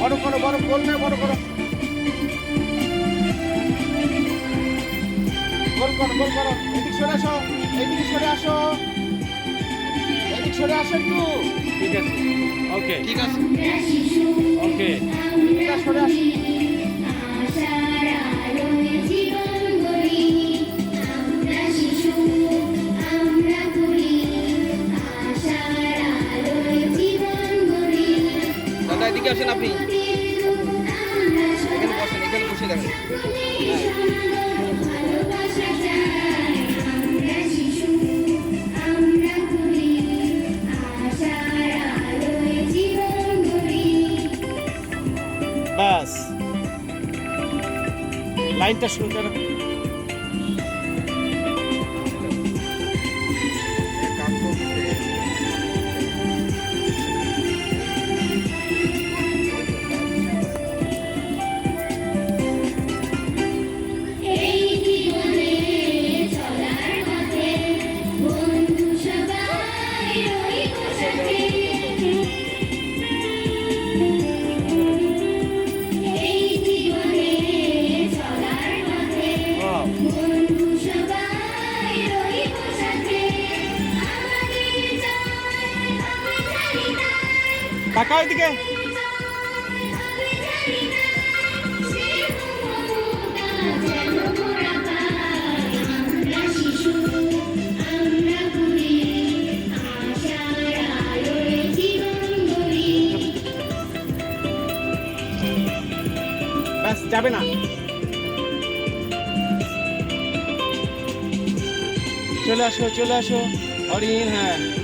বড় করো বড় না বড় করো। গোল করো গোল করো। এদিক সরে আসো এদিকে সরে আসো। এদিক সরে আসো একটু। ঠিক আছে। ওকে। ঠিক আছে। ওকে। সরে আসো। আসেন আপনি। এখানে বসেন এখানে বসে দেখেন বাস। লাইনটা শুরু করো টাকা ওইদিকে যাবে না। চলে আসো চলে আসো। হরিণ হ্যাঁ।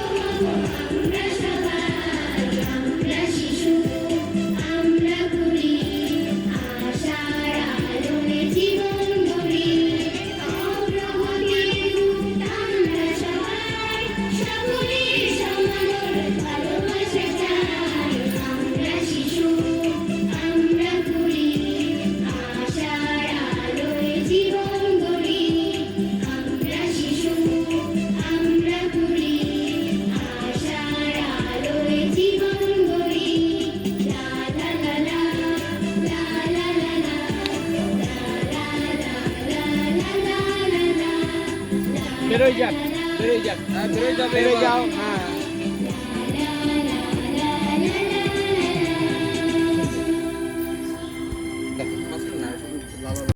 বেরোয় যাক বেরোয় যাক বেরোয় যাও হ্যাঁ